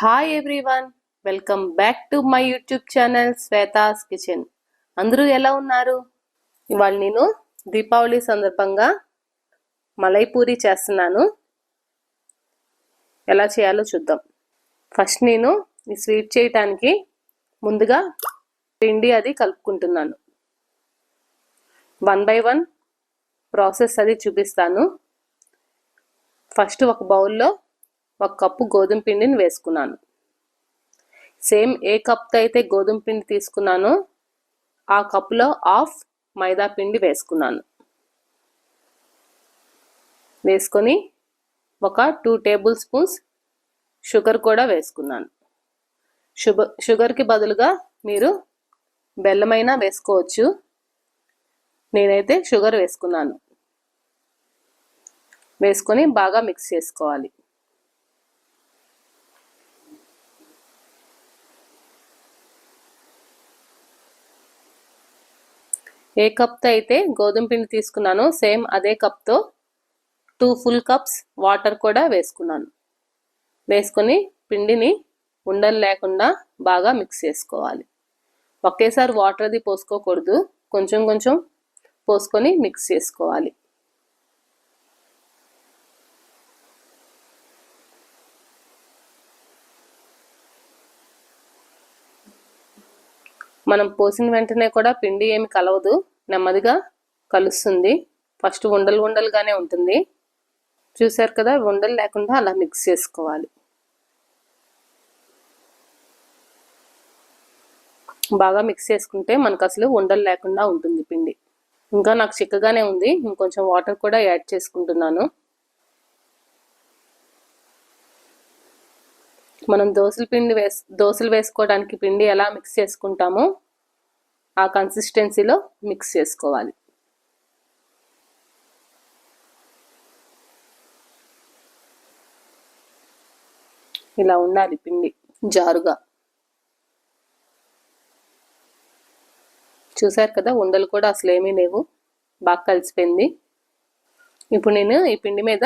Hi everyone welcome back to my YouTube channel Shweta's kitchen అందరూ ఎలా ఉన్నారు? ఇవాళ నేను దీపావళి సందర్భంగా మలై పూరి చేస్తున్నాను. ఎలా చేయాలో చూద్దాం. ఫస్ట్ నేను ఈ స్వీట్ చేయటానికి ముందుగా పిండి అది కలుపుకుంటున్నాను. వన్ బై వన్ ప్రాసెస్ అది చూపిస్తాను. ఫస్ట్ ఒక బౌల్లో ఒక కప్పు గోధుమ పిండిని వేసుకున్నాను. సేమ్ ఏ కప్తో అయితే గోధుమ పిండి తీసుకున్నానో ఆ కప్పులో హాఫ్ మైదా పిండి వేసుకున్నాను. వేసుకొని ఒక టూ టేబుల్ స్పూన్స్ షుగర్ కూడా వేసుకున్నాను. షుగర్ షుగర్కి బదులుగా మీరు బెల్లమైనా వేసుకోవచ్చు. నేనైతే షుగర్ వేసుకున్నాను. వేసుకొని బాగా మిక్స్ చేసుకోవాలి. ఏ కప్తో అయితే గోధుమ పిండి తీసుకున్నానో సేమ్ అదే కప్తో టూ ఫుల్ కప్స్ వాటర్ కూడా వేసుకున్నాను. వేసుకొని పిండిని ఉండలు లేకుండా బాగా మిక్స్ చేసుకోవాలి. ఒకేసారి వాటర్ అది పోసుకోకూడదు. కొంచెం కొంచెం పోసుకొని మిక్స్ చేసుకోవాలి. మనం పోసిన వెంటనే కూడా పిండి ఏమి కలవదు. నెమ్మదిగా కలుస్తుంది. ఫస్ట్ ఉండలు ఉండలుగానే ఉంటుంది. చూసారు కదా ఉండలు లేకుండా అలా మిక్స్ చేసుకోవాలి. బాగా మిక్స్ చేసుకుంటే మనకు అసలు ఉండలు లేకుండా ఉంటుంది పిండి. ఇంకా నాకు చిక్కగానే ఉంది. ఇంకొంచెం వాటర్ కూడా యాడ్ చేసుకుంటున్నాను. మనం దోశల పిండి వేస్ దోశలు వేసుకోవడానికి పిండి ఎలా మిక్స్ చేసుకుంటామో ఆ కన్సిస్టెన్సీలో మిక్స్ చేసుకోవాలి. ఇలా ఉండాలి పిండి జారుగా. చూసారు కదా ఉండలు కూడా అసలు ఏమీ లేవు బాగా కలిసిపోయింది. ఇప్పుడు నేను ఈ పిండి మీద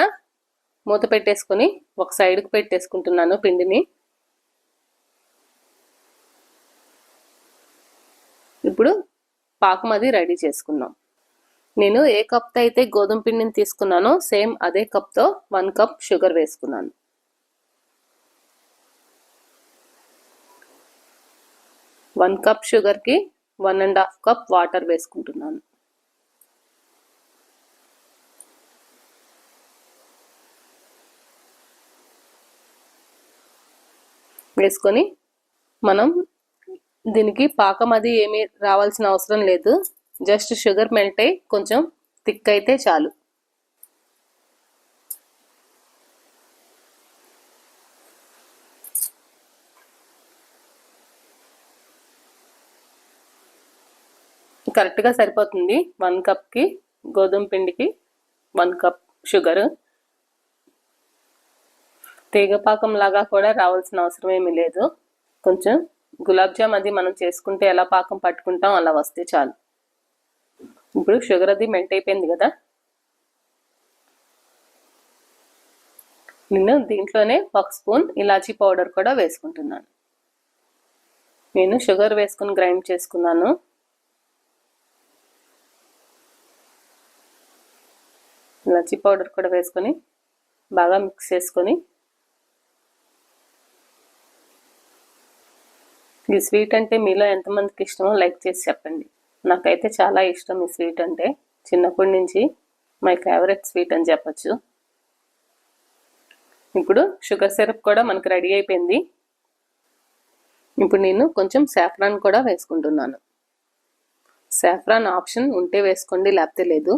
మూత పెట్టేసుకొని ఒక సైడ్కి పెట్టేసుకుంటున్నాను పిండిని. ఇప్పుడు పాకం అది రెడీ చేసుకుందాం. నేను ఏ కప్తో అయితే గోధుమ పిండిని తీసుకున్నానో సేమ్ అదే కప్తో వన్ కప్ షుగర్ వేసుకున్నాను. వన్ కప్ షుగర్కి one and half cup water వేసుకుంటున్నాను. వేసుకొని మనం దీనికి పాకం అది ఏమీ రావాల్సిన అవసరం లేదు. జస్ట్ షుగర్ మెల్ట్ అయి కొంచెం థిక్ అయితే చాలు. కరెక్ట్గా సరిపోతుంది. వన్ కప్కి గోధుమ పిండికి వన్ కప్ షుగర్. తీగపాకం లాగా కూడా రావాల్సిన అవసరం ఏమీ లేదు. కొంచెం గులాబ్ జామ్ అది మనం చేసుకుంటే ఎలా పాకం పట్టుకుంటాం అలా వస్తే చాలు. ఇప్పుడు షుగర్ అది మెల్ట్ అయిపోయింది కదా. నేను దీంట్లోనే ఒక స్పూన్ ఇలాచీ పౌడర్ కూడా వేసుకుంటున్నాను. నేను షుగర్ వేసుకుని గ్రైండ్ చేసుకున్నాను. ఇలాచీ పౌడర్ కూడా వేసుకొని బాగా మిక్స్ చేసుకొని ఈ స్వీట్ అంటే మీలో ఎంతమందికి ఇష్టమో లైక్ చేసి చెప్పండి. నాకైతే చాలా ఇష్టం ఈ స్వీట్ అంటే. చిన్నప్పటి నుంచి మై ఫేవరెట్ స్వీట్ అని చెప్పచ్చు. ఇప్పుడు షుగర్ సిరప్ కూడా మనకు రెడీ అయిపోయింది. ఇప్పుడు నేను కొంచెం సాఫ్రాన్ కూడా వేసుకుంటున్నాను. సాఫ్రాన్ ఆప్షన్ ఉంటే వేసుకోండి లేకపోతే లేదు.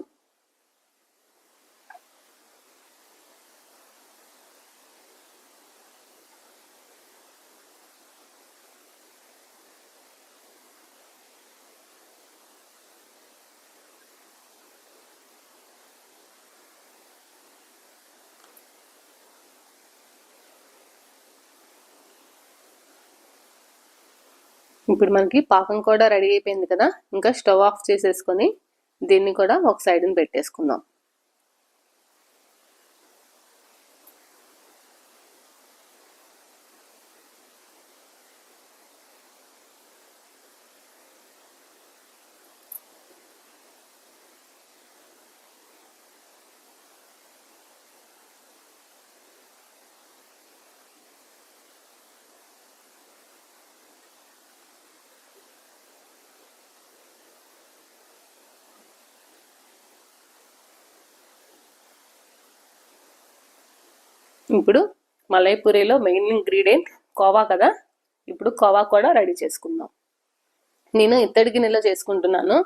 ఇప్పుడు మనకి పాకం కూడా రెడీ అయిపోయింది కదా ఇంకా స్టవ్ ఆఫ్ చేసేసుకొని దీన్ని కూడా ఒక సైడ్ని పెట్టేసుకుందాం. ఇప్పుడు మలైపూరిలో మెయిన్ ఇంగ్రీడియంట్ కోవా కదా? ఇప్పుడు కోవా కూడా రెడీ చేసుకుందాం. నేను ఇత్తడి గిన్నెలో చేసుకుంటున్నాను.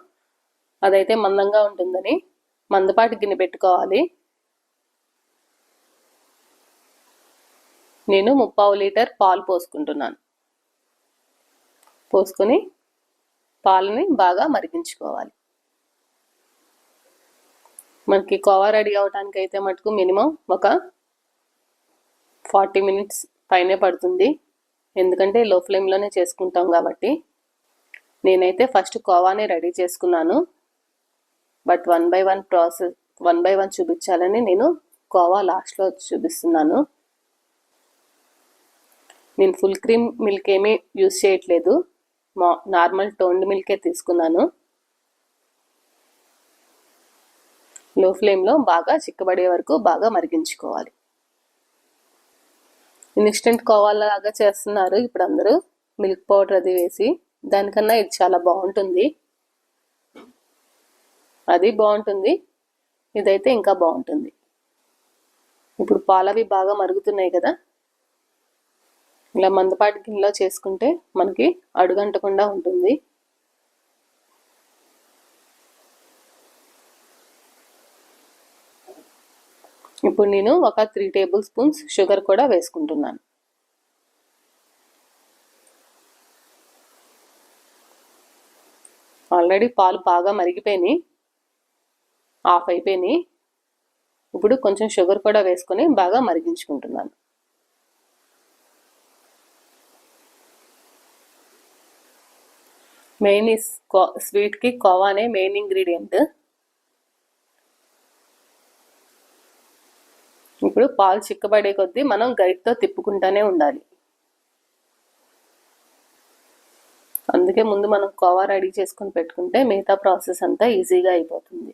అదైతే మందంగా ఉంటుందని మందపాటి గిన్నె పెట్టుకోవాలి. నేను ముప్పావు లీటర్ పాలు పోసుకుంటున్నాను. పోసుకొని పాలని బాగా మరిగించుకోవాలి. మనకి కోవా రెడీ అవడానికి అయితే మటుకు మినిమం ఒక ఫార్టీ మినిట్స్ పైనే పడుతుంది. ఎందుకంటే లో ఫ్లేమ్లోనే చేసుకుంటాం కాబట్టి. నేనైతే ఫస్ట్ కోవానే రెడీ చేసుకున్నాను. But one by one process one by one చూపించాలని నేను కోవా లాస్ట్లో చూపిస్తున్నాను. నేను ఫుల్ క్రీమ్ మిల్క్ ఏమీ యూస్ చేయట్లేదు. మా నార్మల్ టోన్డ్ మిల్కే తీసుకున్నాను. లో ఫ్లేమ్లో బాగా చిక్కబడే వరకు బాగా మరిగించుకోవాలి. ఇన్స్టెంట్ కోవాలాగా చేస్తున్నారు ఇప్పుడు అందరూ మిల్క్ పౌడర్ అది వేసి దానికన్నా ఇది చాలా బాగుంటుంది. అది బాగుంటుంది. ఇదైతే ఇంకా బాగుంటుంది. ఇప్పుడు పాలవి బాగా మరుగుతున్నాయి కదా. ఇలా మందపాటి గిన్నెలో చేసుకుంటే మనకి అడుగంటకుండా ఉంటుంది. ఇప్పుడు నేను ఒక త్రీ టేబుల్ స్పూన్స్ షుగర్ కూడా వేసుకుంటున్నాను. ఆల్రెడీ పాలు బాగా మరిగిపోయినాయి. ఆఫ్ అయిపోయినాయి. ఇప్పుడు కొంచెం షుగర్ కూడా వేసుకొని బాగా మరిగించుకుంటున్నాను. మెయిన్ స్వీట్కి కోవానే మెయిన్ ఇంగ్రీడియంట్ ఇప్పుడు పాలు చిక్కబడే కొద్దీ మనం గైడ్తో తిప్పుకుంటూనే ఉండాలి. అందుకే ముందు మనం కోవా రెడీ చేసుకొని పెట్టుకుంటే మిగతా ప్రాసెస్ అంతా ఈజీగా అయిపోతుంది.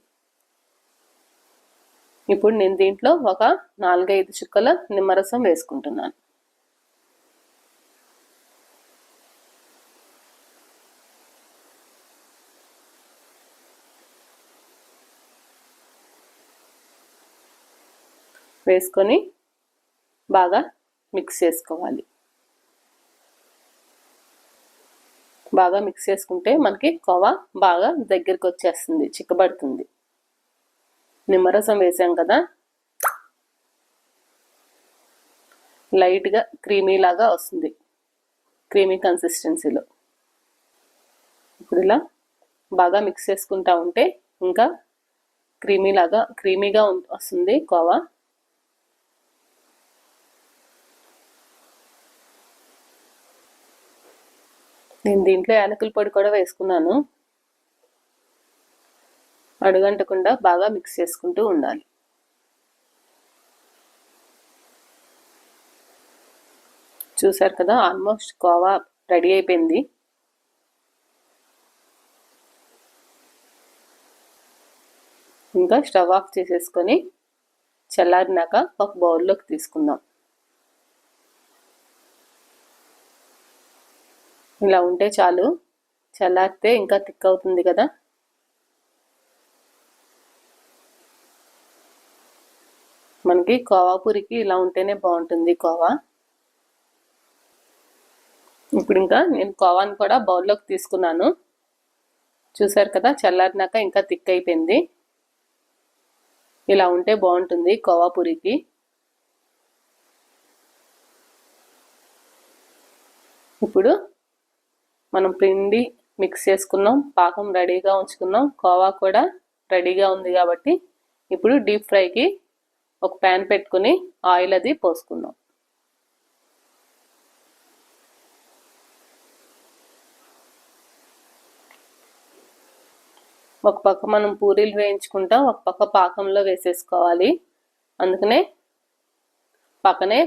ఇప్పుడు నేను దీంట్లో ఒక నాలుగైదు చుక్కల నిమ్మరసం వేసుకుంటున్నాను. వేసుకొని బాగా మిక్స్ చేసుకోవాలి. బాగా మిక్స్ చేసుకుంటే మనకి కోవా బాగా దగ్గరికి వచ్చేస్తుంది చిక్కబడుతుంది. నిమ్మరసం వేసాం కదా? లైట్గా క్రీమీ లాగా వస్తుంది క్రీమీ కన్సిస్టెన్సీలో. ఇప్పుడు ఇలా బాగా మిక్స్ చేసుకుంటా ఉంటే ఇంకా క్రీమీ లాగా క్రీమీగా వస్తుంది కోవా. నేను దీంట్లో యాలకుల పొడి కూడా వేసుకున్నాను. అడుగంటకుండా బాగా మిక్స్ చేసుకుంటూ ఉండాలి. చూసారు కదా ఆల్మోస్ట్ కోవా రెడీ అయిపోయింది. ఇంకా స్టవ్ ఆఫ్ చేసేసుకొని చల్లారినాక ఒక బౌల్లోకి తీసుకుందాం. ఇలా ఉంటే చాలు. చల్లారితే ఇంకా థిక్ అవుతుంది కదా. మనకి కోవా పూరికి ఇలా ఉంటేనే బాగుంటుంది కోవా. ఇప్పుడు ఇంకా నేను కోవాని కూడా బౌల్లోకి తీసుకున్నాను. చూసారు కదా చల్లారినాక ఇంకా థిక్ అయిపోయింది. ఇలా ఉంటే బాగుంటుంది కోవా పూరికి. ఇప్పుడు మనం పిండి మిక్స్ చేసుకున్నాం పాకం రెడీగా ఉంచుకున్నాం కోవా కూడా రెడీగా ఉంది కాబట్టి ఇప్పుడు డీప్ ఫ్రైకి ఒక ప్యాన్ పెట్టుకుని ఆయిల్ అది పోసుకుందాం. ఒక పక్క మనం పూరీలు వేయించుకుంటాం ఒక పక్క పాకంలో వేసేసుకోవాలి. అందుకనే పక్కనే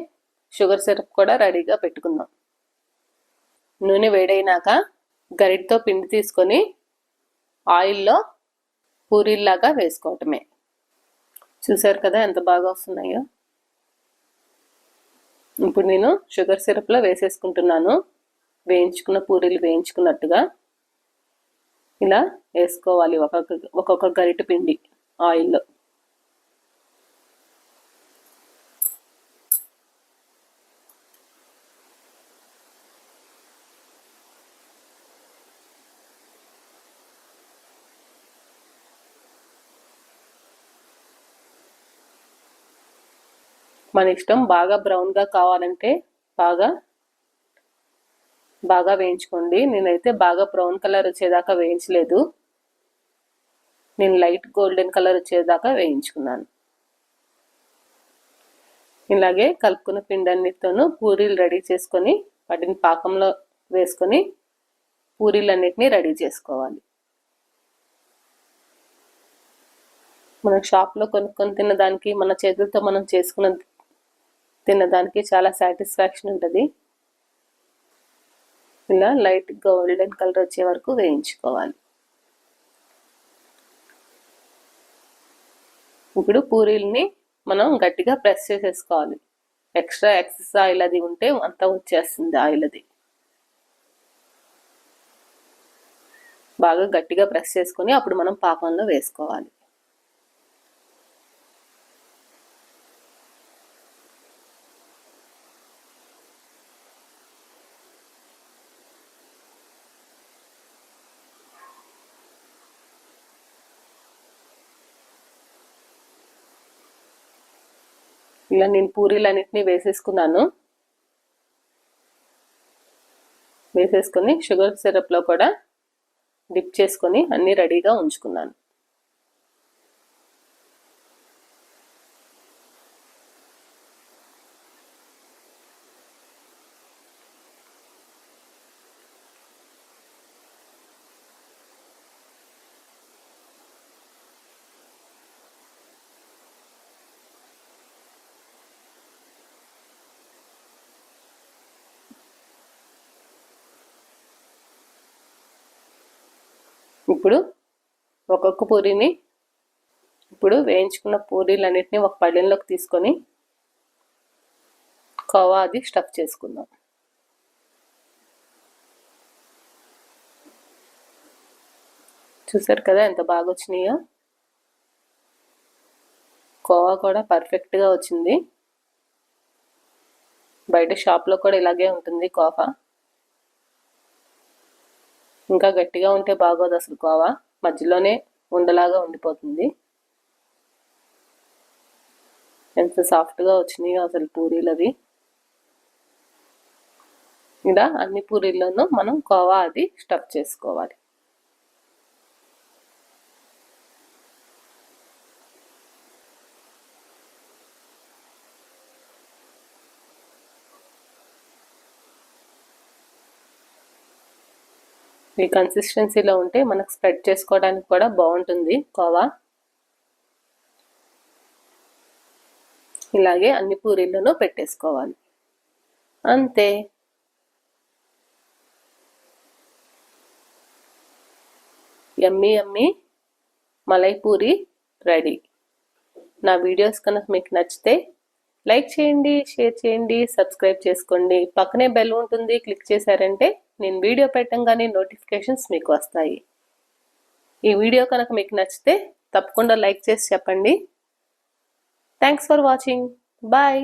షుగర్ సిరప్ కూడా రెడీగా పెట్టుకుందాం. నూనె వేడైనాక గరిటతో పిండి తీసుకొని ఆయిల్లో పూరీల్లాగా వేసుకోవటమే. చూసారు కదా ఎంత బాగా వస్తున్నాయో? ఇప్పుడు నేను షుగర్ సిరప్లో వేసేసుకుంటున్నాను. వేయించుకున్న పూరీలు వేయించుకున్నట్టుగా ఇలా వేసుకోవాలి ఒక్కొక్క ఒక్కొక్క గరిట పిండి ఆయిల్లో. మన ఇష్టం బాగా బ్రౌన్గా కావాలంటే బాగా బాగా వేయించుకోండి. నేనైతే బాగా బ్రౌన్ కలర్ వచ్చేదాకా వేయించలేదు. నేను లైట్ గోల్డెన్ కలర్ వచ్చేదాకా వేయించుకున్నాను. ఇలాగే కలుపుకున్న పిండన్నిటితోనూ పూరీలు రెడీ చేసుకొని వాటిని పాకంలో వేసుకొని పూరీలన్నిటినీ రెడీ చేసుకోవాలి. మన షాప్లో కొనుక్కొని తినదానికి మన చేతులతో మనం చేసుకున్న తినడానికి చాలా సాటిస్ఫాక్షన్ ఉంటుంది. ఇలా లైట్ గోల్డెన్ కలర్ వచ్చే వరకు వేయించుకోవాలి. ఇప్పుడు పూరీల్ని మనం గట్టిగా ప్రెస్ చేసేసుకోవాలి. ఎక్స్ట్రా ఎక్సెస్ ఆయిల్ అది ఉంటే అంతా వచ్చేస్తుంది ఆయిల్ అది బాగా గట్టిగా ప్రెస్ చేసుకొని అప్పుడు మనం పాకంలో వేసుకోవాలి. ఇలా నేను పూరీలు అన్నిటినీ వేసేసుకున్నాను. వేసేసుకొని షుగర్ సిరప్లో కూడా డిప్ చేసుకొని అన్నీ రెడీగా ఉంచుకున్నాను. ఇప్పుడు ఒక్కొక్క పూరీని ఇప్పుడు వేయించుకున్న పూరీలన్నింటినీ ఒక పళ్ళెంలోకి తీసుకొని కోవా అది స్టఫ్ చేసుకుందాం. చూసారు కదా ఎంత బాగా వచ్చినాయో? కోవా కూడా పర్ఫెక్ట్గా వచ్చింది. బయట షాప్లో కూడా ఇలాగే ఉంటుంది కోవా. ఇంకా గట్టిగా ఉంటే బాగోదు అసలు కోవా. మధ్యలోనే ఉండలాగా ఉండిపోతుంది. ఎంత సాఫ్ట్గా వచ్చినాయో అసలు పూరీలు అవి. ఇలా అన్ని పూరీల్లోనూ మనం కోవా అది స్టఫ్ చేసుకోవాలి. ఈ కన్సిస్టెన్సీలో ఉంటే మనకు స్ప్రెడ్ చేసుకోవడానికి కూడా బాగుంటుంది కోవా. ఇలాగే అన్ని పూరీలను పెట్టేసుకోవాలి. అంతే. Yummy yummy malai puri ready. నా వీడియోస్ కనుక మీకు నచ్చితే లైక్ చేయండి షేర్ చేయండి సబ్స్క్రైబ్ చేసుకోండి. పక్కనే బెల్ ఉంటుంది క్లిక్ చేశారంటే నేను వీడియో పెట్టంగానే నోటిఫికేషన్స్ మీకు వస్తాయి. ఈ వీడియో కనుక మీకు నచ్చితే తప్పకుండా లైక్ చేసి చెప్పండి. Thanks for watching bye